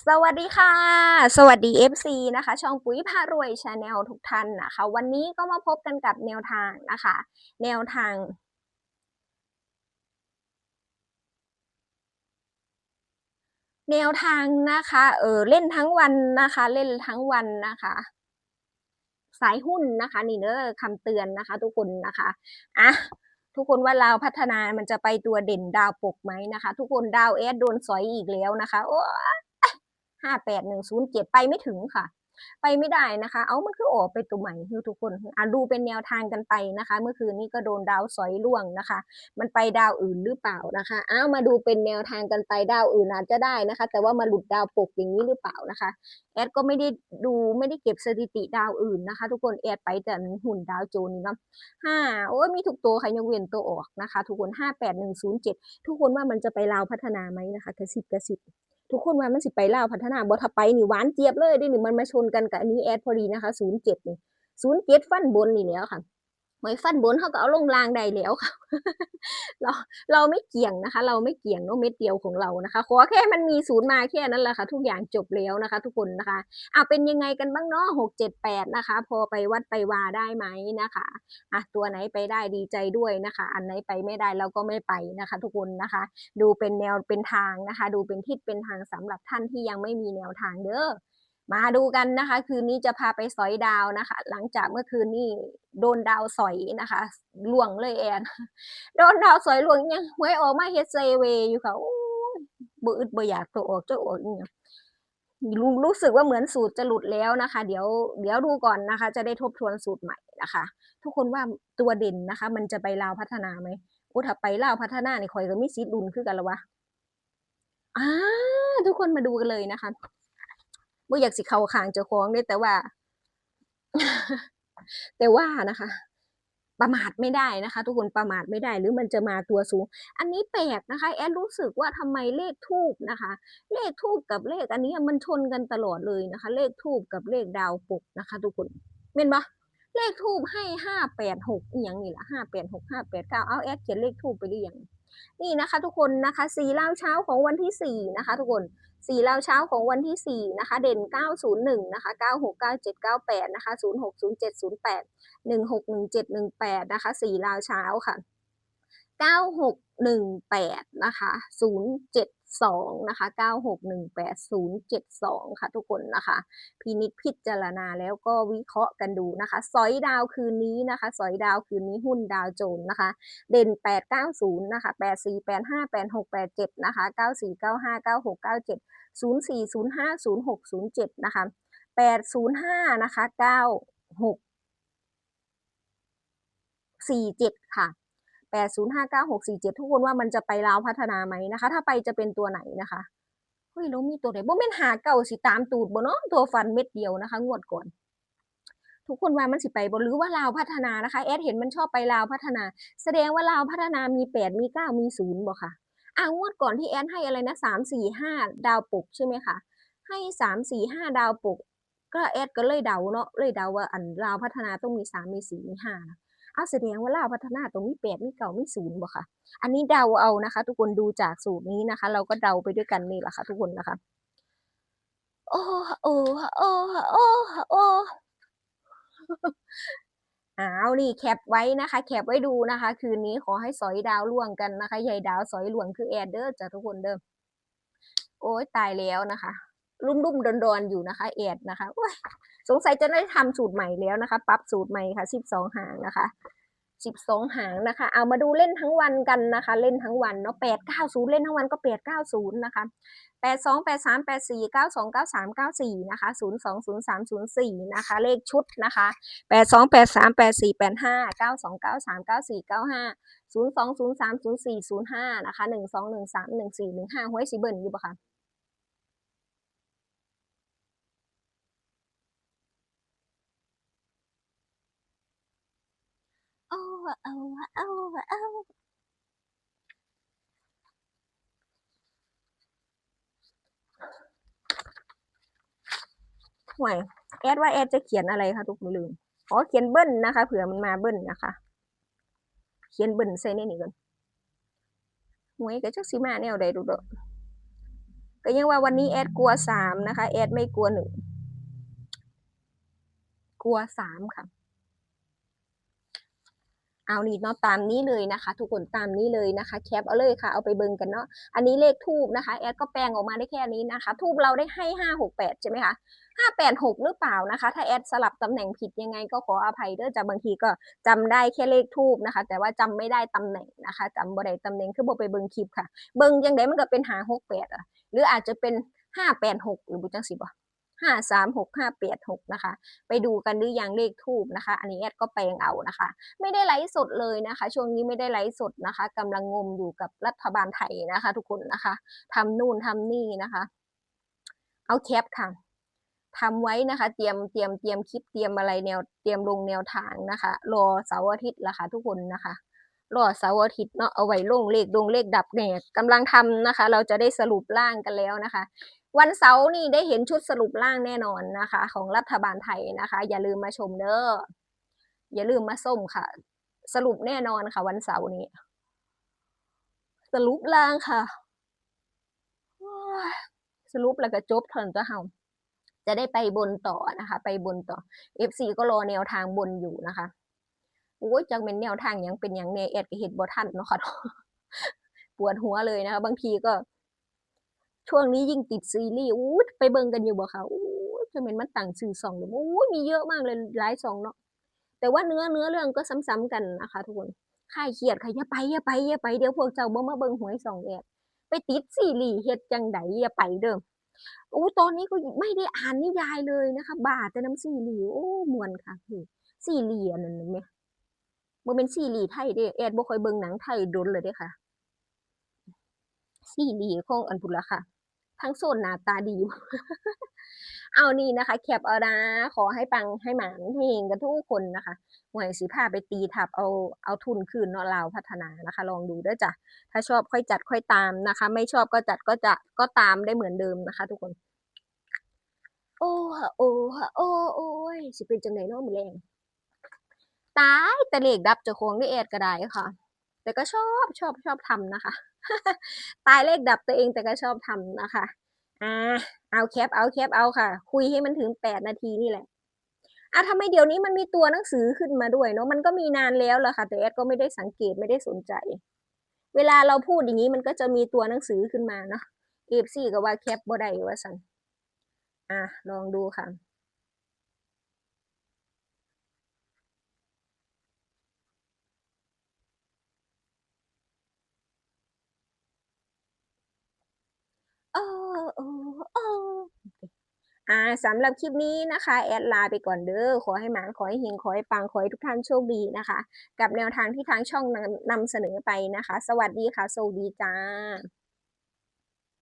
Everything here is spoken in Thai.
สวัสดีค่ะ สวัสดี FC นะคะ ช่องปุ๋ยพารวยชาแนลทุกท่านนะคะ วันนี้ก็มาพบกันกับแนวทางนะคะ แนวทาง แนวทางนะคะ เออเล่นทั้งวันนะคะ เล่นทั้งวันนะคะสายหุ้นนะคะ นี่เนอะคำเตือนนะคะ ทุกคนนะคะอะทุกคนว่าเราพัฒนามันจะไปตัวเด่นดาวปกไหมนะคะ ทุกคนดาวเอสโดนสอยอีกแล้วนะคะ โอ้ ห้าแปดหนึ่งศูนย์เจ็ดไปไม่ถึงค่ะ ไปไม่ได้นะคะ เอามันคือออกไปตัวใหม่คือทุกคนอะดูเป็นแนวทางกันไปนะคะ เมื่อคืนนี้ก็โดนดาวสอยล่วงนะคะ มันไปดาวอื่นหรือเปล่านะคะอ้าวมาดูเป็นแนวทางกันไปดาวอื่นอาจจะได้นะคะ แต่ว่ามาหลุดดาวปกอย่างนี้หรือเปล่านะคะแอดก็ไม่ได้ดูไม่ได้เก็บสถิติดาวอื่นนะคะ ทุกคนแอดไปแต่หุ่นดาวโจนนี่เนาะห้าโอ้ยมีทุกตัวค่ะยกเว้นตัวออกนะคะ ทุกคนห้าแปดหนึ่งศูนย์เจ็ดทุกคนว่ามันจะไปลาวพัฒนาไหมนะคะกระสิบกระสิบ ทุกคนว่ามันสิไปลาวพัฒนาบ่ถ้าไปนี่หวานเจี๊ยบเลยได้หนึ่งมันมาชนกันกับอันนี้แอดพอดีนะคะศูนย์เจ็ดนี่ศูนย์เจ็ดฟันบนนี่แล้วค่ะ ไว้ฟันบนเขาก็เอาลงรางได้แล้วค่ะ เราเราไม่เกี่ยงนะคะ เราไม่เกี่ยงเนาะเม็ดเดียวของเรานะคะ ขอแค่มันมีศูนย์มาแค่นั้นแหละค่ะ ทุกอย่างจบแล้วนะคะ ทุกคนนะคะอะเป็นยังไงกันบ้างเนาะหกเจ็ดแปดนะคะ พอไปวัดไปวาได้ไหมนะคะอะตัวไหนไปได้ดีใจด้วยนะคะ อันไหนไปไม่ได้เราก็ไม่ไปนะคะ ทุกคนนะคะ ดูเป็นแนวเป็นทางนะคะ ดูเป็นทิศเป็นทางสำหรับท่านที่ยังไม่มีแนวทางเด้อ มาดูกันนะคะ คืนนี้จะพาไปสอยดาวนะคะ หลังจากเมื่อคืนนี้โดนดาวสอยนะคะล่วงเลยแอน โดนดาวสอยหลวงยังหวยออกมาเฮดเซเวอยู่ค่ะโอ้ยบ่อึดบ่อยากตัวออกจะออกอีหยังรู้รู้สึกว่าเหมือนสูตรจะหลุดแล้วนะคะ เดี๋ยวเดี๋ยวดูก่อนนะคะ จะได้ทบทวนสูตรใหม่นะคะ ทุกคนว่าตัวเด่นนะคะ มันจะไปลาวพัฒนาไหมโอ้ถ้าไปลาวพัฒนานี่ข่อยก็ไมีสิทธิ์ลุ้นกันและวะอ่าทุกคนมาดูกันเลยนะคะ บ่อยากสิเข้าข้างเจ้าของเด้แต่ว่า แต่ว่านะคะ ประมาทไม่ได้นะคะ ทุกคนประมาทไม่ได้ หรือมันจะมาตัวสูง อันนี้แปลกนะคะ แอดรู้สึกว่าทำไมเลขทูบนะคะ เลขทูบกับเลข อันนี้มันชนกันตลอดเลยนะคะ เลขทูบกับเลขดาวปกนะคะ ทุกคนเห็นปะเลขทูบให้ห้าแปดหกอย่างนี่แหละห้าแปดหกห้าแปดเก้าเอาแอดเขียนเลขทูบไปหรือยัง นี่นะคะ ทุกคนนะคะสีเล่าเช้าของวันที่สี่นะคะ ทุกคนสี่ลาวเช้าของวันที่สี่นะคะเด่นเก้าศูนย์หนึ่งนะคะเก้าหกเก้าเจ็ดเก้าแปดนะคะศูนย์หกศูนย์เจ็ดศูนย์แปดหนึ่งหกหนึ่งเจ็ดหนึ่งแปดนะคะสี่ลาวเช้าค่ะเก้าหกหนึ่งแปดนะคะศูน ย์เจ็ดสองนะคะเก้าหกหนึ่งแปดศูนย์เจ็ดสองค่ะทุกคนนะคะ พินิจพิจารณาแล้วก็วิเคราะห์กันดูนะคะ สอยดาวคืนนี้นะคะ สอยดาวคืนนี้หุ้นดาวโจนนะคะ เด่น 890 นะคะ 84 85 86 87 นะคะ 94 95 96 97 04 05 06 07 นะคะ 805 นะคะ 96 47 ค่ะ 805 96 47 ทุกคนว่ามันจะไปลาวพัฒนาไหมนะคะ ถ้าไปจะเป็นตัวไหนนะคะเฮ้ยแล้วมีตัวไหนบ่แม่นหาเก่าสิตามตูดบ่เนาะตัวฟันเม็ดเดียวนะคะ งวดก่อนทุกคนว่ามันสิไปบ่หรือว่าลาวพัฒนานะคะแอดเห็นมันชอบไปลาวพัฒนา แสดงว่าลาวพัฒนามีแปดมีเก้ามีศูนย์บ่ค่ะอ่างวดก่อนที่แอดให้อะไรนะสามสี่ห้าดาวปกใช่ไหมคะให้สามสี่ห้าดาวปก ก็แอดก็เลยเดาเนาะเลยเดาว่าอันลาวพัฒนาต้องมีสามมีสี่มีห้า นะอ้าวแสดงว่าลาวพัฒนาตรงมีแปดมีเก้ามีศูนย์บ่ค่ะ อันนี้เดาเอานะคะ ทุกคนดูจากสูตรนี้นะคะ เราก็เดาไปด้วยกันนี่แหละค่ะ ทุกคนนะคะโอ้โอ้โอ้โอ้โอ้อ้าวนี่แคปไว้นะคะ แคปไว้ดูนะคะ คืนนี้ขอให้สอยดาวล่วงกันนะคะใหญ่ดาวสอยหลวงคือแอดเดอร์จ้ะทุกคนเดิม โอ้ยตายแล้วนะคะ รุ่มรุ่มดอนดอนๆอยู่นะคะแอดนะคะโอ้ย สงสัยจะได้ทำสูตรใหม่แล้วนะคะ ปรับสูตรใหม่ค่ะสิบสองหางนะคะสิบสองหางนะคะ เอามาดูเล่นทั้งวันกันนะคะ เล่นทั้งวันเนาะแปดเก้าศูนย์เล่นทั้งวันก็แปดเก้าศูนย์นะคะแปดสองแปดสามแปดสี่เก้าสองเก้าสามเก้าสี่นะคะศูนย์สองศูนย์สามศูนย์สี่นะคะ เลขชุดนะคะแปดสองแปดสามแปดสี่แปดห้าเก้าสองเก้าสามเก้าสี่เก้าห้าศูนย์สองศูนย์สามศูนย์สี่ศูนย์ห้านะคะหนึ่งสองหนึ่งสามหนึ่งสี่หนึ่งห้าห้วยสีเบิ่นอยู่ปะคะ โอ้โอ้โอ้โอ้ห่วยแอดว่าแอดจะเขียนอะไรคะทุกคนลืมอ๋อเขียนเบิ้ลนะคะ เผื่อมันมาเบิ้ลนะคะ เขียนเบิ้ลใส่ในนี่ก่อนหวยก็จักสิมาแนวใดดูเด้อก็ยังว่าวันนี้แอดกลัวสามนะคะแอดไม่กลัวหนึ่งกลัวสามค่ะ เอานี่เนาะตามนี้เลยนะคะ ทุกคนตามนี้เลยนะคะ แคปเอาเลยค่ะเอาไปเบิ่งกันเนาะอันนี้เลขทูบนะคะแอดก็แปลงออกมาได้แค่นี้นะคะ ทูบเราได้ให้ห้าหกแปดใช่ไหมคะห้าแปดหกหรือเปล่านะคะ ถ้าแอดสลับตำแหน่งผิดยังไงก็ขออภัยเด้อจะบางทีก็จำได้แค่เลขทูบนะคะ แต่ว่าจำไม่ได้ตำแหน่งนะคะจำบ่ได้ตำแหน่งคือบ่ไปเบิ่งคลิปค่ะ เบิ่งยังไงมันก็เป็นหาหกแปดอะหรืออาจจะเป็นห้าแปดหกหรือบุจังสิบ่ ห้าสามหกห้าแปดหกนะคะ ไปดูกันหรือยังเลขทูบนะคะ อันนี้แอดก็แปลงเอานะคะ ไม่ได้ไลฟ์สดเลยนะคะ ช่วงนี้ไม่ได้ไลฟ์สดนะคะกำลังงมอยู่กับรัฐบาลไทยนะคะ ทุกคนนะคะทำนู่นทำนี่นะคะ เอาแคปค่ะทำไว้นะคะ เตรียมเตรียมเตรียมคลิปเตรียมอะไรแนวเตรียมลงแนวทางนะคะ รอเสาร์อาทิตย์ละคะทุกคนนะคะรอเสาร์อาทิตย์เนาะเอาไว้ลงเลขลงเลขดับเนี่ยกำลังทำนะคะ เราจะได้สรุปร่างกันแล้วนะคะ วันเสาร์นี่ได้เห็นชุดสรุปร่างแน่นอนนะคะ ของรัฐบาลไทยนะคะ อย่าลืมมาชมเด้ออย่าลืมมาส้มค่ะ สรุปแน่นอนค่ะ วันเสาร์นี้ สรุปร่างค่ะ สรุปแล้วก็จบเถินจะเฮาจะได้ไปบนต่อนะคะ ไปบนต่อ FC ก็รอแนวทางบนอยู่นะคะโอ้ยจังเป็นแนวทางยังเป็นหยังแน่แอดก็เฮ็ดบ่ทันเนาะค่ะปวดหัวเลยนะคะ บางทีก็ ช่วงนี้ยิ่งติดซีรีส์อู้ไปเบิ่งกันอยู่บ่คะอู้ยจะเป็นมันตั้งชื่อช่องเลยอู้มีเยอะมากเลยหลายช่องเนาะแต่ว่าเนื้อเนื้อเรื่องก็ซ้ำๆกันนะคะ ทุกคนคลายเครียดค่ะอย่าไปอย่าไปอย่าไปเดี๋ยวพวกเจ้าบ่มาเบิ่งหวยสองแอดไปติดซีรีส์เฮ็ดจังไดอย่าไปเด้ออู้ตอนนี้ก็ไม่ได้อ่านนิยายเลยนะคะบ้าแต่น้ำซีรีส์โอ้มวนค่ะคือซีรีส์อันนั้นน่ะแหมบ่แม่นซีรีส์ไทยเด้แอดบ่ค่อยเบิ่งหนังไทยโดนเลยเด้ค่ะ ซีรีของอันพุนละค่ะ ทั้งโซนหน้าตาดี เอานี่นะคะแคปเอานะขอให้ปังให้หมานให้เฮงกันทุกคนนะคะหวยสิพาไปตีทับเอาเอาทุนคืนเนาะลาวพัฒนานะคะ ลองดูด้อจ้ะถ้าชอบค่อยจัดค่อยตามนะคะ ไม่ชอบก็จัดก็จะก็ตามได้เหมือนเดิมนะคะ ทุกคน โอ้ฮะโอ้ฮะโอ้โอ้ยสิเป็นจังไดเนาะมือแลงตายแต่เลขดับเจ้าของได้แอดก็ได้ค่ะ แต่ก็ชอบชอบชอบทำนะคะ ตายเลขดับตัวเองแต่ก็ชอบทำนะคะอ่าเอาแคปเอาแคปเอาค่ะ คุยให้มันถึงแปดนาทีนี่แหละอะทำไมเดี๋ยวนี้มันมีตัวหนังสือขึ้นมาด้วยเนาะมันก็มีนานแล้วแหละค่ะ แต่แอดก็ไม่ได้สังเกตไม่ได้สนใจ เวลาเราพูดอย่างนี้มันก็จะมีตัวหนังสือขึ้นมาเนาะเอฟซีก็ว่าแคปบ่ได้ว่าสันอะลองดูค่ะ โอ้โอ้โอ้ อ่าสำหรับคลิปนี้นะคะ แอดลาไปก่อนเด้อขอให้หมานขอให้หิงขอให้ปังขอให้ทุกท่านโชคดีนะคะ กับแนวทางที่ทางช่องนำนำเสนอไปนะคะ สวัสดีค่ะโชคดีจ้า